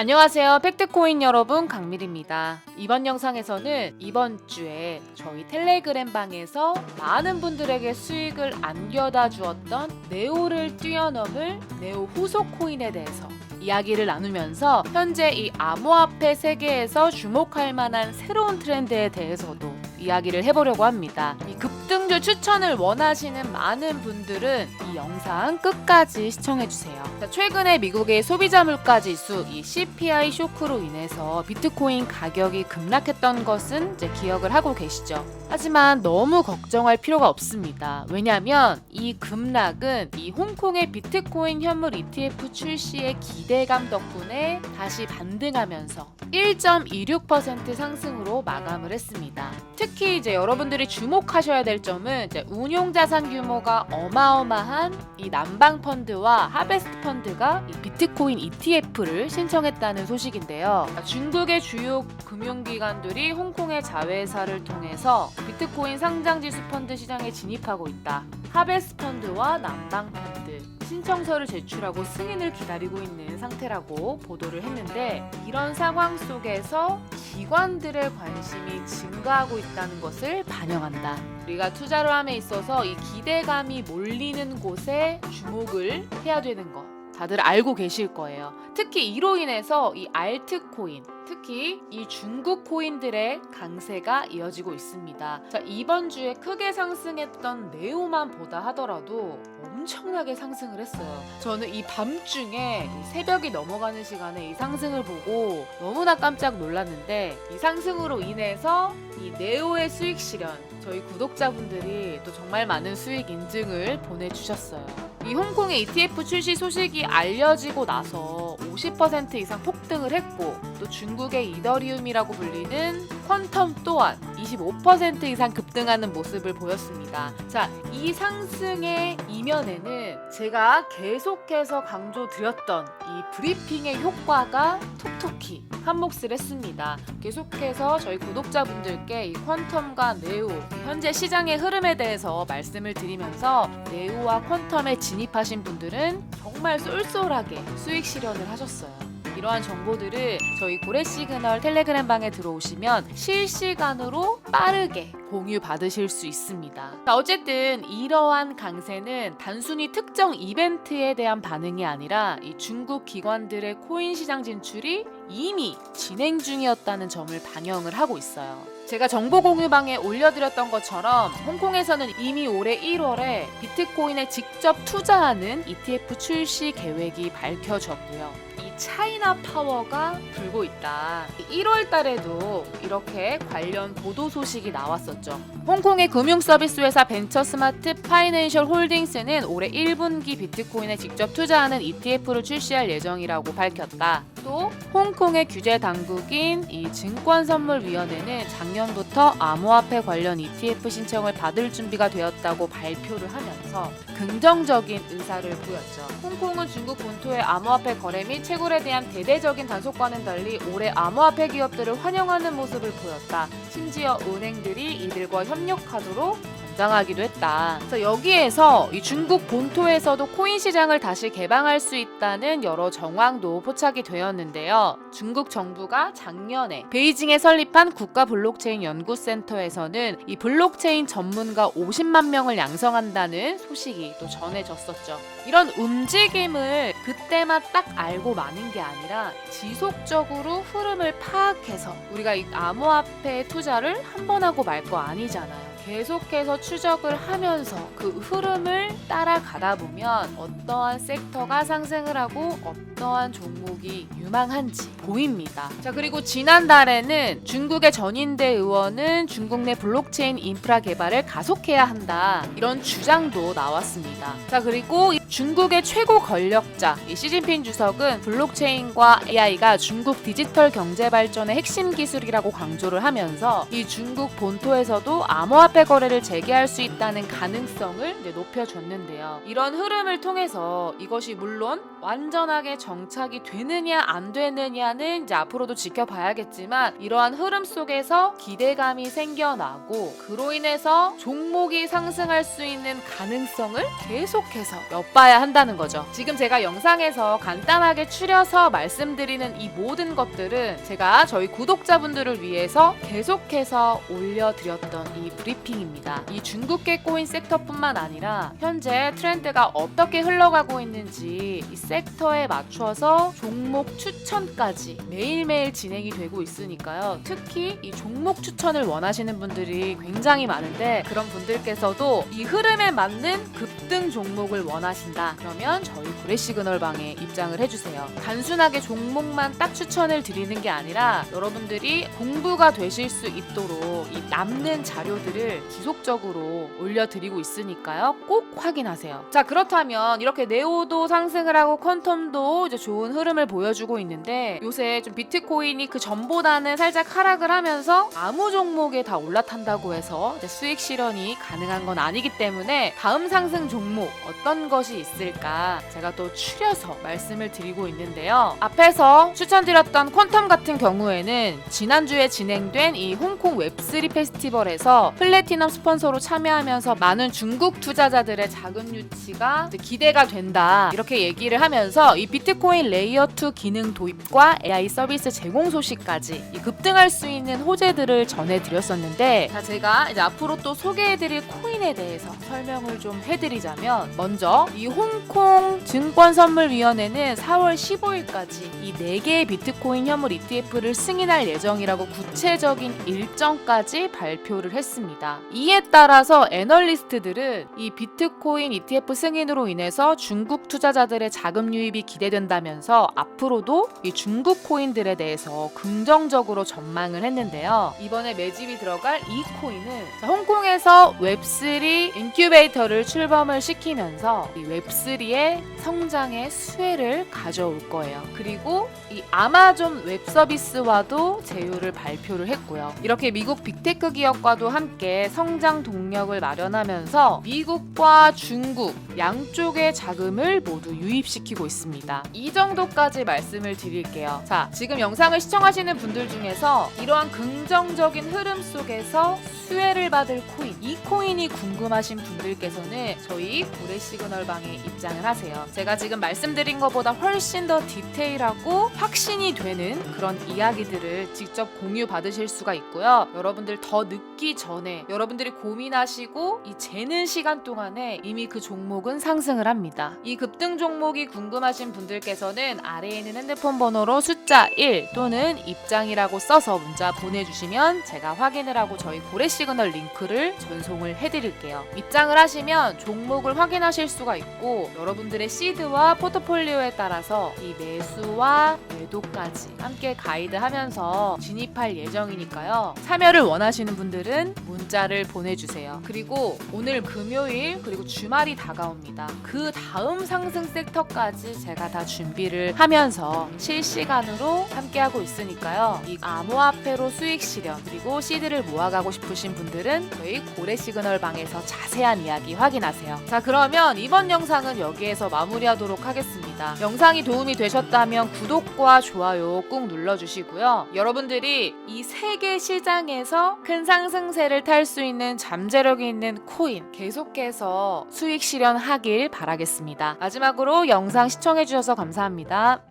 안녕하세요. 팩트코인 여러분, 강밀입니다. 이번 영상에서는 이번 주에 저희 텔레그램 방에서 많은 분들에게 수익을 안겨다 주었던 네오를 뛰어넘을 네오 후속 코인에 대해서 이야기를 나누면서 현재 이 암호화폐 세계에서 주목할 만한 새로운 트렌드에 대해서도 이야기를 해보려고 합니다. 이 급등주 추천을 원하시는 많은 분들은 이 영상 끝까지 시청해주세요. 자, 최근에 미국의 소비자 물가 지수 이 CPI 쇼크로 인해서 비트코인 가격이 급락했던 것은 이제 기억을 하고 계시죠. 하지만 너무 걱정할 필요가 없습니다. 왜냐하면 이 급락은 이 홍콩의 비트코인 현물 ETF 출시의 기대감 덕분에 다시 반등하면서 1.26% 상승으로 마감을 했습니다. 특히 이제 여러분들이 주목하셔야 될 점은 운용 자산 규모가 어마어마한 이 남방 펀드와 하베스트 펀드 가이 비트코인 ETF를 신청했다는 소식인데요. 중국의 주요 금융기관들이 홍콩의 자회사를 통해서 비트코인 상장 지수 펀드 시장에 진입하고 있다. 하베스 펀드와 남방 펀드 신청서를 제출하고 승인을 기다리고 있는 상태라고 보도를 했는데 이런 상황 속에서 기관들의 관심이 증가하고 있다는 것을 반영한다. 우리가 투자를 함에 있어서 이 기대감이 몰리는 곳에 주목을 해야 되는 것. 다들 알고 계실 거예요. 특히 이로 인해서 이 알트코인, 특히 이 중국 코인들의 강세가 이어지고 있습니다. 자, 이번 주에 크게 상승했던 네오만 보다 하더라도 엄청나게 상승을 했어요. 저는 이 밤중에 이 새벽이 넘어가는 시간에 이 상승을 보고 너무나 깜짝 놀랐는데 이 상승으로 인해서 이 네오의 수익 실현 저희 구독자분들이 또 정말 많은 수익 인증을 보내주셨어요. 이 홍콩의 ETF 출시 소식이 알려지고 나서 50% 이상 폭등을 했고 또 중국의 이더리움이라고 불리는 퀀텀 또한 25% 이상 급등하는 모습을 보였습니다. 자, 이 상승의 이면에는 제가 계속해서 강조드렸던 이 브리핑의 효과가 톡톡히 한몫을 했습니다. 계속해서 저희 구독자분들께 이 퀀텀과 네오 현재 시장의 흐름에 대해서 말씀을 드리면서 네오와 퀀텀에 진입하신 분들은 정말 쏠쏠하게 수익 실현을 하셨어요. 이러한 정보들을 저희 고래 시그널 텔레그램 방에 들어오시면 실시간으로 빠르게 공유 받으실 수 있습니다. 자, 어쨌든 이러한 강세는 단순히 특정 이벤트에 대한 반응이 아니라 이 중국 기관들의 코인 시장 진출이 이미 진행 중이었다는 점을 반영을 하고 있어요. 제가 정보 공유방에 올려드렸던 것처럼 홍콩에서는 이미 올해 1월에 비트코인에 직접 투자하는 ETF 출시 계획이 밝혀졌고요. 이 차이나 파워가 불고 있다. 1월 달에도 이렇게 관련 보도 소식이 나왔었죠. 홍콩의 금융 서비스 회사 벤처 스마트 파이낸셜 홀딩스는 올해 1분기 비트코인에 직접 투자하는 ETF를 출시할 예정이라고 밝혔다. 또 홍콩의 규제 당국인 이 증권선물위원회는 작년부터 암호화폐 관련 ETF 신청을 받을 준비가 되었다고 발표를 하면서 긍정적인 의사를 보였죠. 홍콩은 중국 본토의 암호화폐 거래 및 채굴에 대한 대대적인 단속과는 달리 올해 암호화폐 기업들을 환영하는 모습을 보였다. 심지어 은행들이 이들과 협 력하도록 권장하기도 했다. 그래서 여기에서 이 중국 본토에서도 코인 시장을 다시 개방할 수 있다는 여러 정황도 포착이 되었는데요. 중국 정부가 작년에 베이징에 설립한 국가 블록체인 연구센터에서는 이 블록체인 전문가 50만 명을 양성한다는 소식이 또 전해졌었죠. 이런 움직임을 그때만 딱 알고 마는 게 아니라 지속적으로 흐름을 파악해서 우리가 이 암호화폐 투자를 한 번 하고 말 거 아니잖아요. 계속해서 추적을 하면서 그 흐름을 따라가다 보면 어떠한 섹터가 상승을 하고 어떠한 종목이 유망한지 보입니다. 자, 그리고 지난달에는 중국의 전인대 의원은 중국 내 블록체인 인프라 개발을 가속해야 한다. 이런 주장도 나왔습니다. 자, 그리고 이 중국의 최고 권력자 이 시진핑 주석은 블록체인과 AI가 중국 디지털 경제 발전의 핵심 기술이라고 강조를 하면서 이 중국 본토에서도 암호 화폐 거래를 재개할 수 있다는 가능성을 높여줬는데요. 이런 흐름을 통해서 이것이 물론 완전하게 정착이 되느냐 안 되느냐는 이제 앞으로도 지켜봐야겠지만 이러한 흐름 속에서 기대감이 생겨나고 그로 인해서 종목이 상승할 수 있는 가능성을 계속해서 엿봐야 한다는 거죠. 지금 제가 영상에서 간단하게 추려서 말씀드리는 이 모든 것들은 제가 저희 구독자분들을 위해서 계속해서 올려드렸던 이 브리핑 입니다. 이 중국계 코인 섹터뿐만 아니라 현재 트렌드가 어떻게 흘러가고 있는지 이 섹터에 맞춰서 종목 추천까지 매일매일 진행이 되고 있으니까요. 특히 이 종목 추천을 원하시는 분들이 굉장히 많은데 그런 분들께서도 이 흐름에 맞는 급등 종목을 원하신다. 그러면 저희 구레 시그널 방에 입장을 해주세요. 단순하게 종목만 딱 추천을 드리는 게 아니라 여러분들이 공부가 되실 수 있도록 이 남는 자료들을 지속적으로 올려드리고 있으니까요. 꼭 확인하세요. 자 그렇다면 이렇게 네오도 상승을 하고 퀀텀도 이제 좋은 흐름을 보여주고 있는데 요새 좀 비트코인이 그 전보다는 살짝 하락을 하면서 아무 종목에 다 올라탄다고 해서 수익 실현이 가능한 건 아니기 때문에 다음 상승 종목 어떤 것이 있을까 제가 또 추려서 말씀을 드리고 있는데요. 앞에서 추천드렸던 퀀텀 같은 경우에는 지난주에 진행된 이 홍콩 웹3 페스티벌에서 플 래티넘 스폰서로 참여하면서 많은 중국 투자자들의 자금 유치가 기대가 된다 이렇게 얘기를 하면서 이 비트코인 레이어 2 기능 도입과 AI 서비스 제공 소식까지 이 급등할 수 있는 호재들을 전해드렸었는데 자 제가 이제 앞으로 또 소개해드릴 코인에 대해서 설명을 좀 해드리자면 먼저 이 홍콩 증권선물위원회는 4월 15일까지 이 4개의 비트코인 현물 ETF를 승인할 예정이라고 구체적인 일정까지 발표를 했습니다. 이에 따라서 애널리스트들은 이 비트코인 ETF 승인으로 인해서 중국 투자자들의 자금 유입이 기대된다면서 앞으로도 이 중국 코인들에 대해서 긍정적으로 전망을 했는데요. 이번에 매집이 들어갈 이 코인은 자, 홍콩에서 웹3 인큐베이터를 출범을 시키면서 이 웹3의 성장의 수혜를 가져올 거예요. 그리고 이 아마존 웹 서비스와도 제휴를 발표를 했고요. 이렇게 미국 빅테크 기업과도 함께 성장 동력을 마련하면서 미국과 중국 양쪽의 자금을 모두 유입시키고 있습니다. 이 정도까지 말씀을 드릴게요. 자, 지금 영상을 시청하시는 분들 중에서 이러한 긍정적인 흐름 속에서 수혜를 받을 코인, 이 코인이 궁금하신 분들께서는 저희 고래 시그널 방에 입장을 하세요. 제가 지금 말씀드린 것보다 훨씬 더 디테일하고 확신이 되는 그런 이야기들을 직접 공유 받으실 수가 있고요. 여러분들 더 늦기 전에 여러분들이 고민하시고 이 재는 시간 동안에 이미 그 종목 은 상승을 합니다. 이 급등 종목이 궁금하신 분들께서는 아래에 있는 핸드폰 번호로 숫자 1 또는 입장이라고 써서 문자 보내주시면 제가 확인을 하고 저희 고래 시그널 링크를 전송을 해드릴게요. 입장을 하시면 종목을 확인하실 수가 있고 여러분들의 시드와 포트폴리오에 따라서 이 매수와 매도까지 함께 가이드하면서 진입할 예정이니까요. 참여를 원하시는 분들은 문자를 보내주세요. 그리고 오늘 금요일 그리고 주말이 다가 옵니다. 그 다음 상승 섹터까지 제가 다 준비를 하면서 실시간으로 함께하고 있으니까요. 이 암호화폐로 수익 실현 그리고 시드를 모아가고 싶으신 분들은 저희 고래 시그널 방에서 자세한 이야기 확인하세요. 자 그러면 이번 영상은 여기에서 마무리하도록 하겠 습니다. 영상이 도움이 되셨다면 구독과 좋아요 꾹 눌러주시고요. 여러분들이 이 세계 시장에서 큰 상승세를 탈 수 있는 잠재력이 있는 코인 계속해서 수익 실현하길 바라겠습니다. 마지막으로 영상 시청해주셔서 감사합니다.